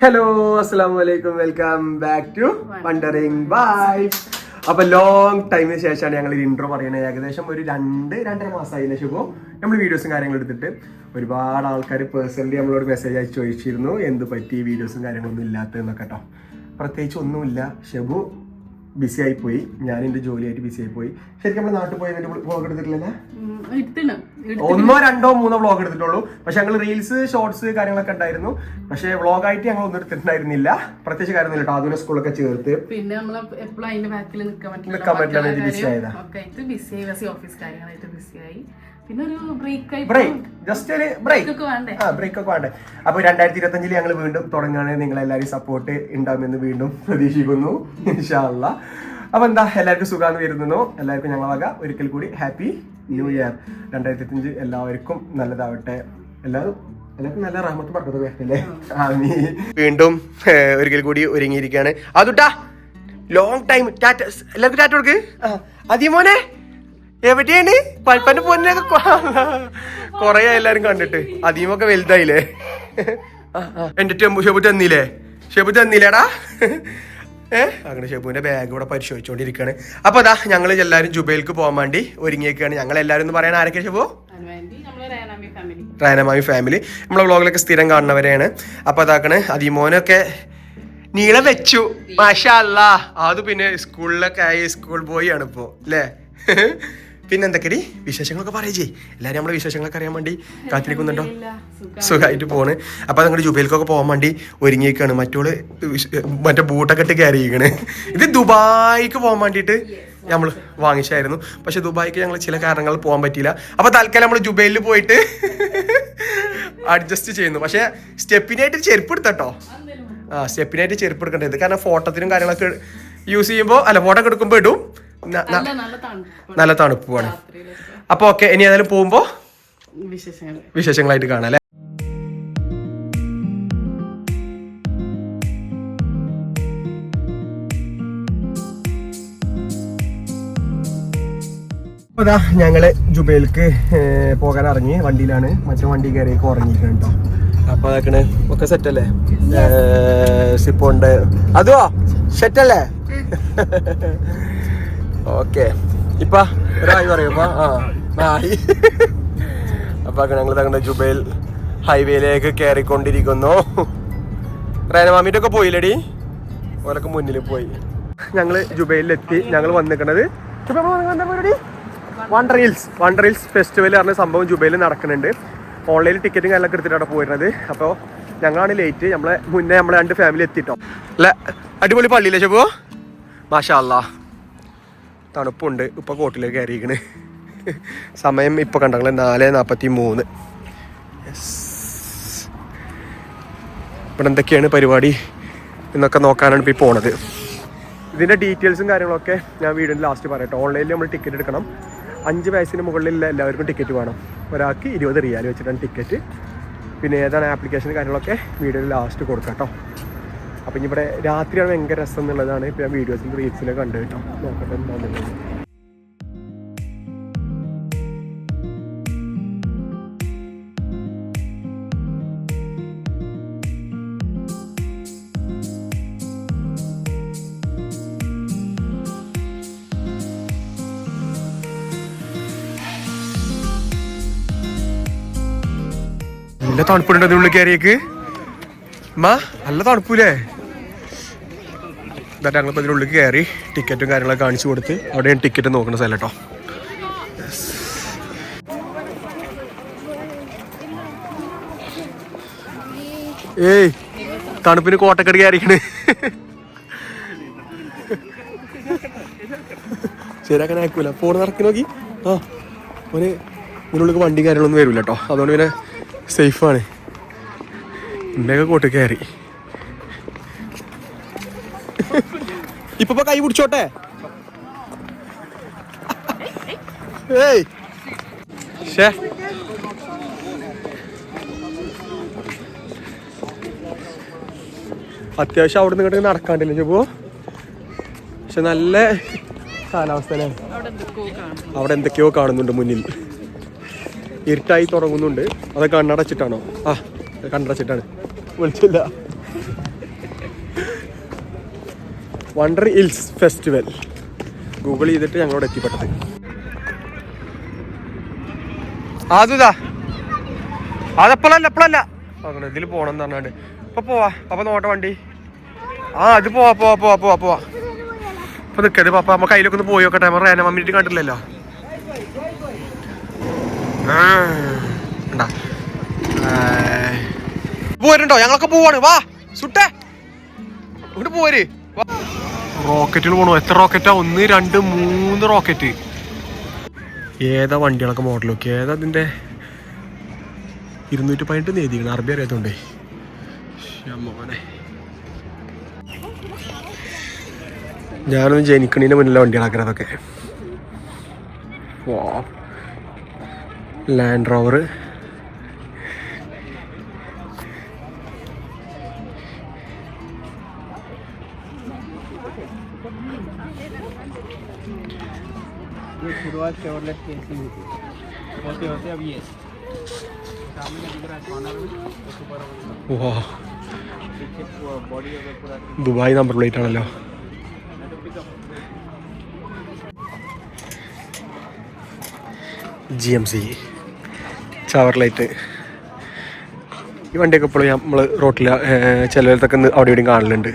Hello അസ്സാം വലൈക്കും welcome back to wandering by അപ്പൊ ലോങ് ടൈമിന് ശേഷമാണ് ഞങ്ങൾ ഇൻട്രോ പറയുന്നത്. ഏകദേശം ഒരു രണ്ട് രണ്ടര മാസമായതിനു ശേഷം നമ്മൾ വീഡിയോസും കാര്യങ്ങളും എടുത്തിട്ട് ഒരുപാട് ആൾക്കാർ പേഴ്സണലി നമ്മളോട് മെസ്സേജ് അയച്ച് ചോദിച്ചിരുന്നു. എന്ത് പറ്റി വീഡിയോസും കാര്യങ്ങളൊന്നും ഇല്ലാത്തതെന്നൊക്കെ കേട്ടോ പ്രത്യേകിച്ച് ഒന്നുമില്ല. ഷെബു ബിസി ആയി പോയി ഞാൻ എന്റെ ജോലിയായിട്ട് ബിസി ആയി പോയി ശരിക്കും നമ്മൾ നാട്ടിൽ പോയി വ്ളോഗ് എടുത്തിട്ടില്ലല്ലേ ഒന്നോ രണ്ടോ മൂന്നോ വ്ളോഗ് എടുത്തിട്ടുള്ളൂ. പക്ഷെ ഞങ്ങൾ റീൽസ് ഷോർട്സ് കാര്യങ്ങളൊക്കെ ഉണ്ടായിരുന്നു. പക്ഷെ വ്ളോഗായിട്ട് ഞങ്ങൾ ഒന്നും എടുത്തിട്ടുണ്ടായിരുന്നില്ല. പ്രത്യേകിച്ച് കാര്യം കേട്ടോ. ആധുനിക സ്കൂളൊക്കെ ചേർത്ത് പിന്നെ നമ്മൾ എപ്പോഴും അതിന്റെ ബാക്കിൽ നിൽക്കാൻ പറ്റില്ല. ബിസി ആയതാ. ബിസി ആയി ഓഫീസ് കാര്യങ്ങളായിട്ട് ബിസി ആയി. പിന്നെ ഒരു ബ്രേക്ക് ജസ്റ്റ് ഒരു ബ്രേക്ക് ആ ബ്രേക്ക് ഒക്കെ വേണ്ടേ. അപ്പൊ രണ്ടായിരത്തി ഇരുപത്തി അഞ്ചിൽ ഞങ്ങൾ വീണ്ടും തുടങ്ങുകയാണ്. നിങ്ങൾ എല്ലാവരും സപ്പോർട്ട് ഉണ്ടാവുമെന്ന് വീണ്ടും പ്രതീക്ഷിക്കുന്നു ഇൻഷാല്ല അപ്പൊ എന്താ എല്ലാവർക്കും സുഖാന്ന് വരുന്നു എല്ലാവർക്കും ഞങ്ങൾ വക ഒരിക്കൽ കൂടി ഹാപ്പി ന്യൂ ഇയർ. രണ്ടായിരത്തി അഞ്ച് എല്ലാവർക്കും നല്ലതാവട്ടെ. എല്ലാവരും എല്ലാവർക്കും നല്ല റഹ്മത്ത് ആമീ വീണ്ടും ഒരിക്കൽ കൂടി ഒരുങ്ങിയിരിക്കുകയാണ്. അതുട്ടാ ലോങ് ടൈം ടാറ്റ എല്ലാവർക്കും ടാറ്റ കൊടുക്ക്. അതിമോനെ എവിടെയാണ്? പൽപ്പന്റെ പൊന്നൊക്കെ കൊറേ എല്ലാരും കണ്ടിട്ട്. അധികമൊക്കെ വലുതായില്ലേ. എന്റെ ടെമ്പു ഷെബു തന്നില്ലേ? ഷെബു തന്നില്ലേടാ? ഏഹ് അങ്ങനെ ഷെബുവിന്റെ ബാഗ് ഇവിടെ പരിശോധിച്ചുകൊണ്ടിരിക്കുകയാണ് അപ്പൊ അതാ ഞങ്ങൾ എല്ലാവരും ജുബൈൽക്ക് പോകാൻ വേണ്ടി ഒരുങ്ങിയേക്കാണ്. ഞങ്ങൾ എല്ലാവരും എന്ന് പറയാൻ ആരൊക്കെ ഷെബു? റയനമാമി ഫാമിലി നമ്മളെ വ്ളോഗിലൊക്കെ സ്ഥിരം കാണുന്നവരെയാണ്. അപ്പൊ അതാക്കണ് അതിമോനൊക്കെ നീളം വെച്ചു. മാഷാ അല്ല. അത് പിന്നെ സ്കൂളിലൊക്കെ ആയി സ്കൂൾ ബോയ് ആണ് ഇപ്പോ അല്ലേ പിന്നെ എന്തൊക്കെടി വിശേഷങ്ങളൊക്കെ പറയേ എല്ലാരും നമ്മളെ വിശേഷങ്ങളൊക്കെ അറിയാൻ വേണ്ടി കാത്തിരിക്കുന്നുണ്ടോ? സുഖമായിട്ട് പോണ്. അപ്പൊ നിങ്ങളുടെ ജുബൈലിക്കൊക്കെ പോകാൻ വേണ്ടി ഒരുങ്ങിയേക്കാണ് മറ്റോൾ മറ്റേ ബൂട്ടൊക്കെ ഇട്ട് കയറിയിരിക്കണ് ഇത് ദുബായിക്ക് പോകാൻ വേണ്ടിയിട്ട് നമ്മൾ വാങ്ങിച്ചായിരുന്നു പക്ഷെ ദുബായിക്ക് ഞങ്ങൾ ചില കാരണങ്ങൾ പോകാൻ പറ്റിയില്ല. അപ്പൊ തൽക്കാലം നമ്മൾ ജുബൈലിൽ പോയിട്ട് അഡ്ജസ്റ്റ് ചെയ്യുന്നു. പക്ഷെ സ്റ്റെപ്പിനായിട്ട് ചെരുപ്പ് എടുത്തട്ടോ. ആ സ്റ്റെപ്പിനായിട്ട് ചെരുപ്പ് എടുക്കേണ്ടത് കാരണം ഫോട്ടോത്തിനും കാര്യങ്ങളൊക്കെ യൂസ് ചെയ്യുമ്പോൾ അല്ല ഫോട്ടോ എടുക്കുമ്പോൾ ഇടും. നല്ല നല്ല തണുപ്പ് നല്ല തണുപ്പുമാണ്. അപ്പൊ ഓക്കെ ഇനി ഏതായാലും പോകുമ്പോ വിശേഷങ്ങൾ. വിശേഷങ്ങളായിട്ട് കാണാം അല്ലേ? ഞങ്ങൾ ജുബൈലേക്ക് പോകാൻ ഇറങ്ങി. വണ്ടിയിലാണ്. മറ്റേ വണ്ടി കയറി ഉറങ്ങിയിരിക്കണം കേട്ടോ. അപ്പൊ അതൊക്കെ ഒക്കെ സെറ്റ് അല്ലേ? സിപ്പുണ്ട്. അതോ സെറ്റ് അല്ലേ? ഓക്കെ. ഇപ്പ ഒരായി പറയൂ ഇപ്പൊ. ആ അപ്പൊ ഞങ്ങൾ തങ്ങളുടെ ജുബൈൽ ഹൈവേയിലേക്ക് കയറിക്കൊണ്ടിരിക്കുന്നു റേനമാമിന്റെ ഒക്കെ പോയില്ലടി? ഓലൊക്കെ മുന്നിൽ പോയി. ഞങ്ങൾ ജുബൈലിലെത്തി ഞങ്ങൾ വന്നിക്കണത്. Wonder hills wonder hills festival പറഞ്ഞ സംഭവം ജുബൈയിൽ നടക്കുന്നുണ്ട്. ഓൺലൈനിൽ ടിക്കറ്റും കാര്യങ്ങളൊക്കെ എടുത്തിട്ടാണ് പോയിരുന്നത്. അപ്പോൾ ഞങ്ങളാണ് ലേറ്റ് നമ്മളെ മുന്നേ നമ്മളെ രണ്ട് ഫാമിലി എത്തിട്ടോ. അല്ല അടിപൊളി പള്ളിയില്ലേ ചെപ്പോ മാഷാ അല്ലാ തണുപ്പുണ്ട്. ഇപ്പൊ കോട്ടിലേക്ക് കയറിയിരിക്കണ്. സമയം ഇപ്പൊ കണ്ടങ്ങൾ നാല് നാപ്പത്തി മൂന്ന് ഇവിടെ എന്തൊക്കെയാണ് പരിപാടി എന്നൊക്കെ നോക്കാനാണ് ഇപ്പോൾ പോണത്. ഇതിന്റെ ഡീറ്റെയിൽസും കാര്യങ്ങളൊക്കെ ഞാൻ വീടിന്റെ ലാസ്റ്റ് പറയട്ടെ. ഓൺലൈനിൽ നമ്മൾ ടിക്കറ്റ് എടുക്കണം. അഞ്ച് വയസ്സിന് മുകളിലുള്ള എല്ലാവർക്കും ടിക്കറ്റ് വേണം. ഒരാൾക്ക് ഇരുപത് റിയാൽ വെച്ചിട്ടാണ് ടിക്കറ്റ് പിന്നെ ഏതാണ് ആപ്ലിക്കേഷൻ കാര്യങ്ങളൊക്കെ വീഡിയോയിൽ ലാസ്റ്റ് കൊടുക്കാം കേട്ടോ അപ്പം ഇനി ഇവിടെ രാത്രിയാണ് ഭയങ്കര രസം എന്നുള്ളതാണ് ഇപ്പം ഞാൻ വീഡിയോസിലും റീൽസിലും കണ്ടു കേട്ടോ നോക്കട്ടെ എന്താണെന്നുള്ളത് നല്ല തണുപ്പുണ്ടോ നിങ്ങൾ കയറിയേക്ക്. മാ നല്ല തണുപ്പൂലേ എന്നിട്ട് ഞങ്ങളിപ്പോൾ ഇതിനുള്ളിൽ കയറി ടിക്കറ്റും കാര്യങ്ങളൊക്കെ കാണിച്ചു കൊടുത്ത് അവിടെയാണ് ടിക്കറ്റ് നോക്കുന്ന സ്ഥലം കേട്ടോ. ഏയ് തണുപ്പിന് കോട്ടക്കടി കയറിക്കണ് ശരിയാക്കാൻ ആക്കൂല. ഫോൺ നടക്കി നോക്കി. ആ ഒരു ഇതിനുള്ളിൽ വണ്ടി കാര്യങ്ങളൊന്നും വരില്ല കേട്ടോ. അതുകൊണ്ട് പിന്നെ സേഫാണ് ഇന്നൊക്കെ കോട്ട് ഇപ്പൊ കൈ പിടിച്ചോട്ടെ? ഏയ്. അത്യാവശ്യം അവിടെ നിന്ന് നടക്കാണ്ടില്ല ചെപ്പോ പക്ഷെ നല്ല കാലാവസ്ഥ അവിടെ എന്തൊക്കെയോ കാണുന്നുണ്ട് മുന്നിൽ. ഇരുട്ടായി തുടങ്ങുന്നുണ്ട്. അത് കണ്ണടച്ചിട്ടാണോ? ആ കണ്ണടച്ചിട്ടാണ്. വിളിച്ചില്ല. വണ്ടർ ഹിൽസ് ഫെസ്റ്റിവൽ ഗൂഗിൾ ചെയ്തിട്ട് ഞങ്ങളോട് എത്തിപ്പെട്ടത്. അതുതാ അതപ്പോഴല്ല എപ്പോഴല്ല അങ്ങനെ ഇതിൽ പോകണം എന്ന് പറഞ്ഞാണ്ട്. ഇപ്പൊ പോവാ. അപ്പൊ നോട്ടെ വണ്ടി. ആ അത് പോവാ പോവാ പോവാ പോവാ പോവാ. ഇപ്പൊ നിക്കത് പാപ്പ. നമ്മ കയ്യിലൊക്കെ ഒന്ന് പോയി നോക്കട്ടെ. നമ്മൾ റേന മമ്മിട്ട് കണ്ടില്ലല്ലോ. പോരുണ്ടോ? ഞങ്ങളൊക്കെ പോവാണ്. വാ സുട്ടേ. ഇവിടെ പോര്. റോക്കറ്റുകൾ പോണു. എത്ര റോക്കറ്റാ? ഒന്ന് രണ്ട് മൂന്ന് റോക്കറ്റ്. ഏതാ വണ്ടികളൊക്കെ മോഡലൊക്കെ ഏതാ അതിന്റെ? ഇരുന്നൂറ്റി പതിനെട്ട് നേതിക്കണം അറബി അറിയാത്തോണ്ടേ. മോനെ. ഞാനൊന്ന് ജനിക്കണീന്റെ മുന്നിലെ വണ്ടികളാക്കണം ലാൻഡ് റോവർ शुरुआत शेवरलेट की ऐसी हुई थी होते होते अब ये सामने दिख रहा है कॉर्नर में तो सुपर വാ पीछे बॉडी अगर पूरा ദുബായ് നമ്പർ പ്ലേറ്റ് ആണല്ലോ ജി എം സി ചവർ ലൈറ്റ് ഈ വണ്ടിയൊക്കെ ഇപ്പോഴും നമ്മൾ റോട്ടിൽ ചിലയിടത്തൊക്കെ ഒന്ന് അവിടെ ഇവിടെയും കാണലുണ്ട്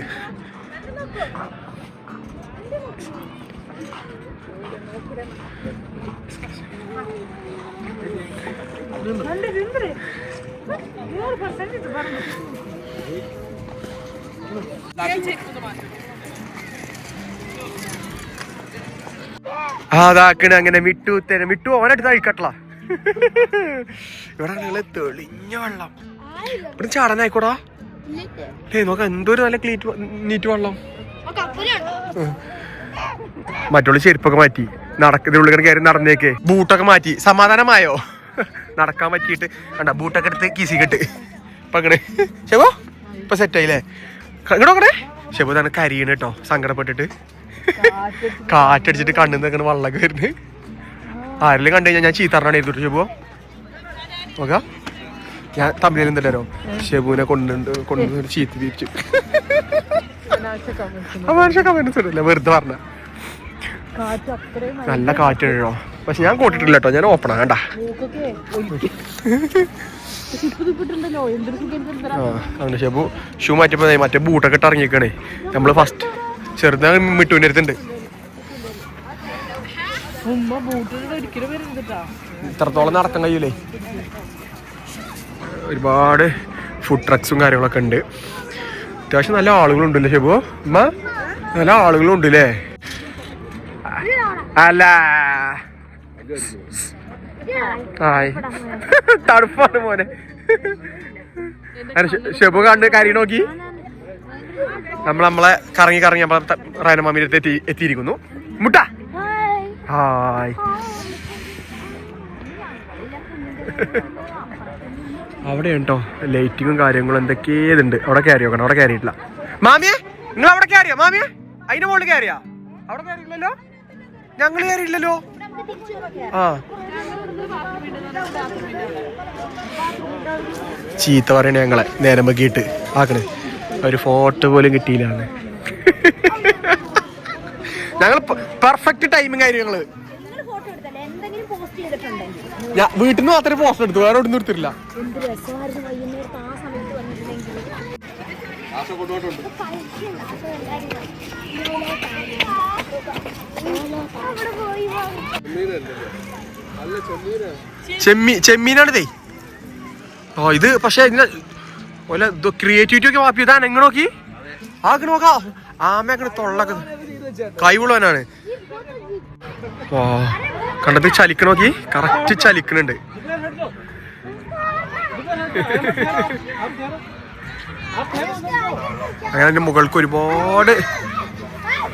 ആ അതാക്കണ അങ്ങനെ മിട്ടു തര മിട്ടു ഓനടുത്ത് അഴിക്കട്ടല ഇവിടെ തെളിഞ്ഞ വെള്ളം. ഇവിടെ ചാടാനായിക്കോടാ. ഏ നോക്ക എന്തൊരു നല്ല ക്ലീറ്റ് നീറ്റ് വെള്ളം. മറ്റുള്ള ചെരുപ്പൊക്കെ മാറ്റി. നടക്കുന്ന ഉള്ളിൽ കയറി നടന്നേക്കേ. ബൂട്ടൊക്കെ മാറ്റി. സമാധാനമായോ? നടക്കാൻ പറ്റിയിട്ട്. കണ്ട ബൂട്ടൊക്കെ എടുത്ത് കീസി കെട്ട് ഇപ്പൊ ശബോ ഇപ്പൊ സെറ്റ് ആയില്ലേ ഇങ്ങോട്ട് നോക്കണേ. ശബു തന്നെ കരിയണ് കേട്ടോ സങ്കടപ്പെട്ടിട്ട്. കാറ്റടിച്ചിട്ട് കണ്ണിൽ നിന്നൊക്കെ വള്ളൊക്കെ വരുന്നത് ആരെങ്കിലും കണ്ടു കഴിഞ്ഞാൽ ഞാൻ ചീത്തറിനാണ് എഴുതിട്ട് ഷെബു. നോക്കാം. ഞാൻ തമിഴിൽ എന്തല്ലോ ഷെബുവിനെ കൊണ്ടുണ്ട് കൊണ്ടുവന്ന് ചീത്ത തിരിച്ചു. മനുഷ്യ കമന്റ്സ് ഇടല്ലേ വെറുതെ പറഞ്ഞ. നല്ല കാറ്റ് കാറ്റുണ്ടോ പക്ഷെ ഞാൻ കൂട്ടിട്ടില്ല കേട്ടോ ഞാൻ ഓപ്പണാ വേണ്ട അങ്ങനെ ഷെബു ഷൂ മാറ്റിയപ്പോ മറ്റേ ബൂട്ടൊക്കെ ഇട്ട് ഇറങ്ങിയേക്കണേ. നമ്മൾ ഫസ്റ്റ് ചെറുതാ മിട്ടുവിന്റെ അടുത്തുണ്ട്. ഇത്രത്തോളം നടക്കാൻ കഴിയൂലേ? ഒരുപാട് ഫുഡ് ട്രക്സും കാര്യങ്ങളൊക്കെ ഉണ്ട്. അത്യാവശ്യം നല്ല ആളുകളുണ്ടല്ലേ ഷെബു? അമ്മ നല്ല ആളുകളുണ്ട് അല്ലേ. തണുപ്പാണ് മോനെ. ഷെബു കണ്ട് കരി നോക്കി. നമ്മൾ നമ്മളെ കറങ്ങി കറങ്ങി നമ്മളെ റൈനമാമിന്റെ അടുത്ത് എത്തി എത്തിയിരിക്കുന്നു. മുട്ട. ഹായ്. അവിടെ ഉണ്ടോ ലൈറ്റിങ്ങും കാര്യങ്ങളും എന്തൊക്കെയതുണ്ട്? അവിടെ കയറി നോക്കണം. അവിടെ കയറിയിട്ടില്ല. മാമിയെ നിങ്ങൾ അവിടെ കയറിയോ? മാമിയെ അതിന്റെ മുകളിൽ കയറിയാ? അവിടെ കയറിയില്ലല്ലോ? ഞങ്ങൾ കയറിയില്ലല്ലോ? ആ. ചീത്ത പറയണ ഞങ്ങളെ. നേരം വെക്കിയിട്ട് ആക്കണേ. ഒരു ഫോട്ടോ പോലും കിട്ടിയില്ലാണ് ഞങ്ങൾ പെർഫെക്റ്റ് ടൈമിംഗ് ആയിരുന്നു ഞങ്ങൾ. നിങ്ങൾ ഫോട്ടോ എടുത്തല്ലേ? എന്തെങ്കിലും പോസ്റ്റ് ചെയ്തിട്ടുണ്ടെങ്കിൽ. ഞാൻ വീട്ടിൽ നിന്ന് മാത്രമേ പോസ്റ്റ് എടുത്തു. വേറെ ഒന്നും എടുത്തിട്ടില്ല. എന്ത് രസമായിരുന്നു ചെമ്മീ ചെമ്മീനാണിതേ. ഓ ഇത് പക്ഷെ ഇതിന് ഓല ക്രിയേറ്റിവിറ്റി ഒക്കെ വാപ്പി ഇതാ എങ്ങനെ നോക്കി. ആക്കണ നോക്കാ. ആമയൊക്കെ തൊള്ളൊക്കെ. കൈവുള്ളവനാണ് ഓ കണ്ടത് ചലിക്കണ നോക്കി. കറക്റ്റ് ചലിക്കണുണ്ട് അങ്ങനെ മുകൾക്ക് ഒരുപാട്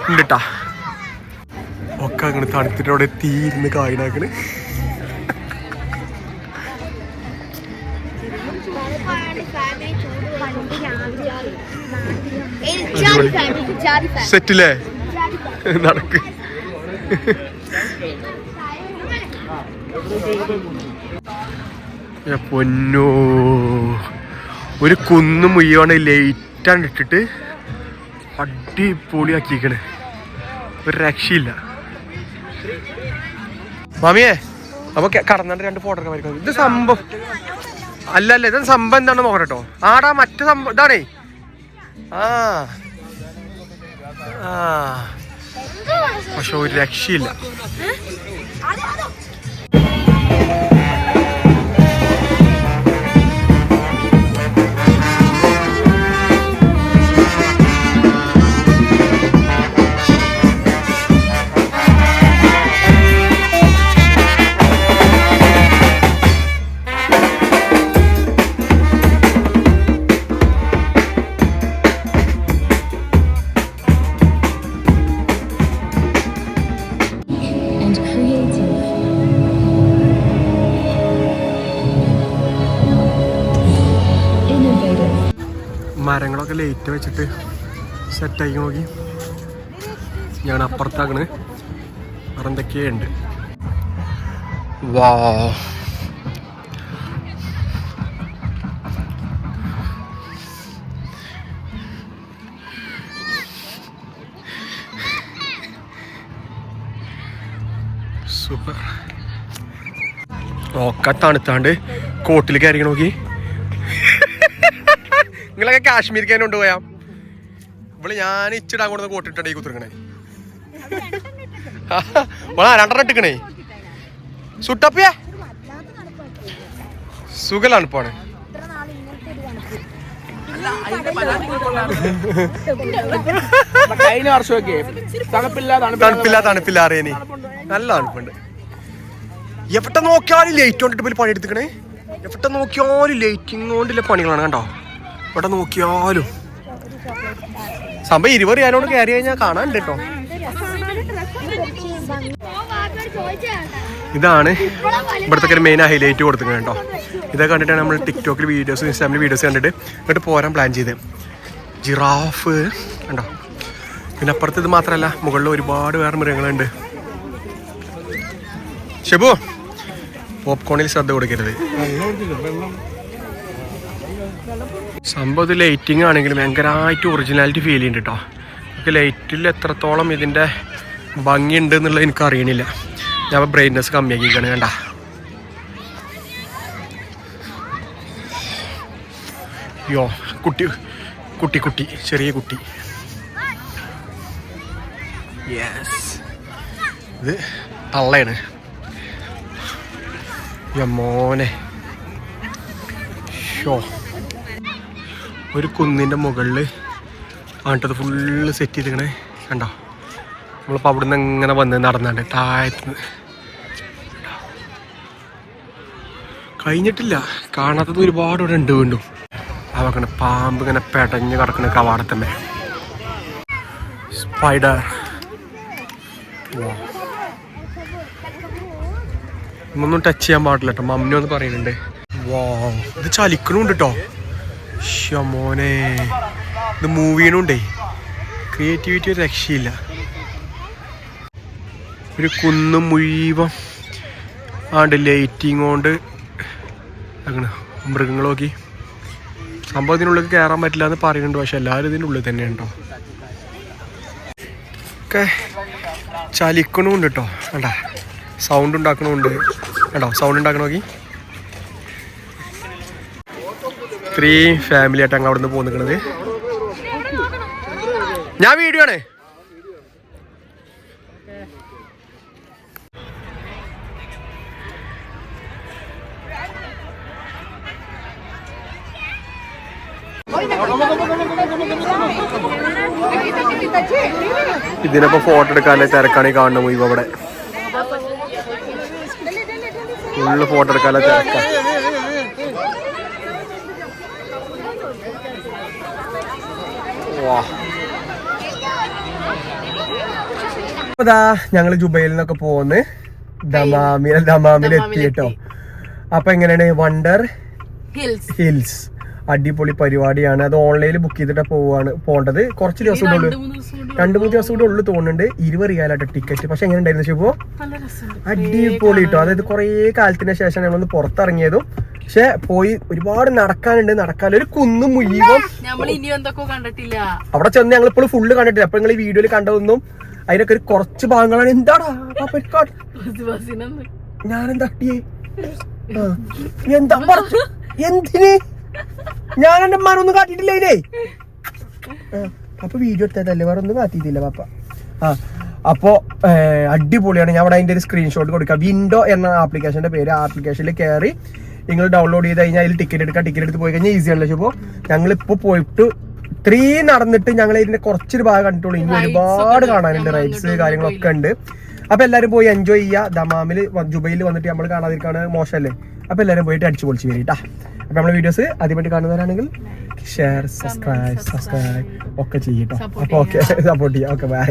ഉണ്ട് ട്ടാ ഒക്കെ അങ്ങനെ തണുത്തിട്ട് അവിടെ തീരുന്ന് കായിനാക്കണ് സെറ്റില്ലേ? നടക്ക്. പൊന്നോ. ഒരു കുന്നും മുയ്യാണ് ലൈറ്റാണ് ഇട്ടിട്ട് അടിപൊളിയാക്കിക്കണ് ഒരു രക്ഷയില്ല. മാമിയെ അപ്പൊ കടന്നിട്ട് രണ്ട് ഫോട്ടോ വരയ്ക്കുന്നത് ഇത് സംഭവം അല്ല അല്ല ഇത് സംഭവം എന്താണെന്ന് നോക്കട്ടോ കേട്ടോ. ആടാ മറ്റു സംഭവം ഇതാണേ. ആ. പക്ഷെ ഒരു രക്ഷയില്ല. മരങ്ങളൊക്കെ ലൈറ്റ് വെച്ചിട്ട് സെറ്റാക്കി നോക്കി. ഞാൻ അപ്പുറത്താക്കണ് വേറെ എന്തൊക്കെയുണ്ട് വാ സൂപ്പർ ഒക്കെ തണുത്താണ്ട് കോട്ടിൽ കയറി നോക്കി. നിങ്ങളൊക്കെ കാശ്മീരിക്ക് തന്നെ കൊണ്ടുപോയാ? ഇവൾ ഞാൻ ഇച്ചിടാൻ കൊടുത്ത കോട്ടിട്ടാണ് ഈ കുത്തിരിക്കണേ. ഇവളാ രണ്ടെണ്ണം ഇട്ടിക്കണേ. സുട്ടപ്പിയ? സുഖലാണ് തണുപ്പ് കഴിഞ്ഞ വർഷമൊക്കെ തണുപ്പില്ല തണുപ്പില്ല തണുപ്പില്ല അറിയാനി നല്ല തണുപ്പുണ്ട്. എവിടെ നോക്കിയാലും ലൈറ്റ് കൊണ്ടിട്ട് പോയി പണിയെടുത്തിക്കണേ. എവിടെ നോക്കിയാലും ലൈറ്റിംഗ് കൊണ്ടില്ല പണികളാണ് കണ്ടോ? എവിടെ നോക്കിയാലും. സംഭവം ഇരുപത് ഞാനോട് കയറി കഴിഞ്ഞാൽ കാണാനുണ്ട് കേട്ടോ. ഇതാണ് ഇവിടുത്തെ ഒരു മെയിൻ ഹൈലൈറ്റ് കൊടുത്തിട്ടുണ്ട് കേട്ടോ. ഇതൊക്കെ കണ്ടിട്ടാണ് നമ്മൾ ടിക്ടോക്കിൽ വീഡിയോസ് ഇൻസ്റ്റാഗ്രാമിൽ വീഡിയോസ് കണ്ടിട്ട് ഇങ്ങോട്ട് പോരാൻ പ്ലാൻ ചെയ്ത് ജിറാഫ് കണ്ടോ? പിന്നെ അപ്പുറത്ത് ഇത് മാത്രമല്ല മുകളിൽ ഒരുപാട് വേറെ മൃഗങ്ങളുണ്ട്. ഷെബു പോപ്കോണിൽ ശ്രദ്ധ കൊടുക്കരുത്. സംഭവം ഇത് ലൈറ്റിംഗ് ആണെങ്കിലും ഭയങ്കരമായിട്ട് ഒറിജിനാലിറ്റി ഫീൽ ചെയ്യുന്നുണ്ട് കേട്ടോ എനിക്ക് ലൈറ്റിൽ എത്രത്തോളം ഇതിന്റെ ഉണ്ട് എന്നുള്ളത് എനിക്ക് അറിയണില്ല. ഞാൻ ബ്രൈറ്റ്നസ് കമ്മിയാക്കിക്കാണ് കണ്ട? യോ കുട്ടി കുട്ടി കുട്ടി ചെറിയ കുട്ടി. യെസ് ഇത് തള്ളയാണ്. യോ മോനെ. ഷോ. ഒരു കുന്നിന്റെ മുകളിൽ ആട്ടത് ഫുള്ള് സെറ്റ് ചെയ്തിങ്ങനെ കണ്ടോ? നമ്മളിപ്പോൾ അവിടെ നിന്ന് ഇങ്ങനെ വന്ന് നടന്നാണ്ട് താഴത്ത്. കഴിഞ്ഞിട്ടില്ല. കാണാത്തത് ഒരുപാട് ഇവിടെ ഉണ്ട് വീണ്ടും. അവക്കണ പാമ്പ് ഇങ്ങനെ പെടഞ്ഞ് കിടക്കണ കവാടത്തമ്മ സ്പൈഡർ ഒന്നും ടച്ച് ചെയ്യാൻ പാടില്ല കേട്ടോ മമ്മി ഒന്ന് പറയുന്നുണ്ട്. ഇത് ചലിക്കണുണ്ട് കേട്ടോ മോനെ. ഇത് മൂവീനുണ്ടേ ക്രിയേറ്റിവിറ്റി ഒരു രക്ഷയില്ല. ഒരു കുന്ന് മുഴുവൻ ആണ്ട് ലൈറ്റിംഗ് കൊണ്ട് അങ്ങനെ മൃഗങ്ങൾ നോക്കി. സംഭവം ഇതിനുള്ളിൽ കയറാൻ പറ്റില്ല എന്ന് പറയുന്നുണ്ട്. പക്ഷെ എല്ലാവരും ഇതിന്റെ ഉള്ളിൽ തന്നെ ഉണ്ടോ ഒക്കെ ചലിക്കണമുണ്ട് കേട്ടോ വേണ്ട സൗണ്ട് ഉണ്ടാക്കണമുണ്ട് കേട്ടോ സൗണ്ട് ഉണ്ടാക്കണ നോക്കി? ഇത്രയും ഫാമിലി ആയിട്ട് അങ്ങ് അവിടെ നിന്ന് പോകുന്നത് ഞാൻ വീഡിയോ ആണ്. ഇതിനിപ്പോ ഫോട്ടോ എടുക്കാനുള്ള തിരക്കാണ് ഈ കാണുന്ന മുഴുവൻ അവിടെ. ഫുള്ള് ഫോട്ടോ എടുക്കാനുള്ള തിരക്കാണ് അതാ ഞങ്ങൾ ജുബൈലിൽ നിന്നൊക്കെ പോന്ന്. ദമാമിൽ ദമാമിൽ എത്തി കേട്ടോ അപ്പൊ എങ്ങനെയാണ്? Wonder hills. അടിപൊളി പരിപാടിയാണ്. അത് ഓൺലൈനിൽ ബുക്ക് ചെയ്തിട്ട് പോവാണ് പോണ്ടത് കുറച്ച് ദിവസം കൂടെ ഉള്ളു. രണ്ടു മൂന്ന് ദിവസം കൂടെ ഉള്ളു. തോന്നുന്നുണ്ട്. ഇരുപത് റിയാലാട്ടോ ടിക്കറ്റ് പക്ഷെ എങ്ങനെ ഉണ്ടായിരുന്നു ശിവോ അടിപൊളി കേട്ടോ അതായത് കുറേ കാലത്തിന് ശേഷം ഞങ്ങളൊന്ന് പുറത്തിറങ്ങിയതും. പക്ഷെ പോയി ഒരുപാട് നടക്കാനുണ്ട്. നടക്കാൻ ഒരു കുന്നും മുഴുവൻ നമ്മൾ ഇനി എന്തൊക്കെ കണ്ടിട്ടില്ല. അവിടെ ചെന്ന് ഞങ്ങൾ ഇപ്പോൾ ഫുള്ള് കണ്ടിട്ടില്ല. അപ്പൊ നിങ്ങൾ ഈ വീഡിയോയിൽ കണ്ടതൊന്നും അതിനൊക്കെ ഒരു കുറച്ച് ഭാഗങ്ങളാണ്. എന്താടാ? അട്ടിയേ? ആ. എന്താ പറഞ്ഞു എന്തിന്? ഞാൻ എന്റെ മനൊന്നും കാട്ടിട്ടില്ല ഇല്ലേ അപ്പൊ വീഡിയോ എടുത്തതല്ലേ? വേറെ ഒന്നും കാട്ടിയിട്ടില്ല പാപ്പ. ആ. അപ്പോ അടിപൊളിയാണ്. ഞാൻ അവിടെ അതിന്റെ ഒരു സ്ക്രീൻഷോട്ട് കൊടുക്കാം. വിൻഡോ എന്ന ആപ്ലിക്കേഷന്റെ പേര്. ആപ്ലിക്കേഷനിൽ കയറി നിങ്ങൾ ഡൗൺലോഡ് ചെയ്ത് കഴിഞ്ഞാൽ അതിൽ ടിക്കറ്റ് എടുക്കാം ടിക്കറ്റ് എടുത്ത് പോയി കഴിഞ്ഞാൽ ഈസി ആണല്ലോ അപ്പോൾ ഞങ്ങൾ ഇപ്പോൾ പോയിട്ട് ത്രീ നടന്നിട്ട് ഞങ്ങൾ ഇതിന്റെ കുറച്ചൊരു ഭാഗം കണ്ടിട്ടുള്ളൂ. ഇനി ഒരുപാട് കാണാനുണ്ട് റൈഡ്സ് കാര്യങ്ങളൊക്കെ ഉണ്ട്. അപ്പൊ എല്ലാരും പോയി എൻജോയ് ചെയ്യുക ദമാമിൽ ജുബൈയിൽ വന്നിട്ട് നമ്മൾ കാണാതിരിക്കാണ് മോശമല്ലേ? അപ്പൊ എല്ലാരും പോയിട്ട് അടിച്ചു പൊളിച്ച് വരിട്ടാ അപ്പൊ നമ്മുടെ വീഡിയോസ് ആദ്യമായിട്ട് കാണുന്നവരാണെങ്കിൽ ഷെയർ സബ്സ്ക്രൈബ് സബ്സ്ക്രൈബ് ഒക്കെ ചെയ്യട്ടോ അപ്പൊ ഓക്കെ സപ്പോർട്ട് ചെയ്യാം. Okay bye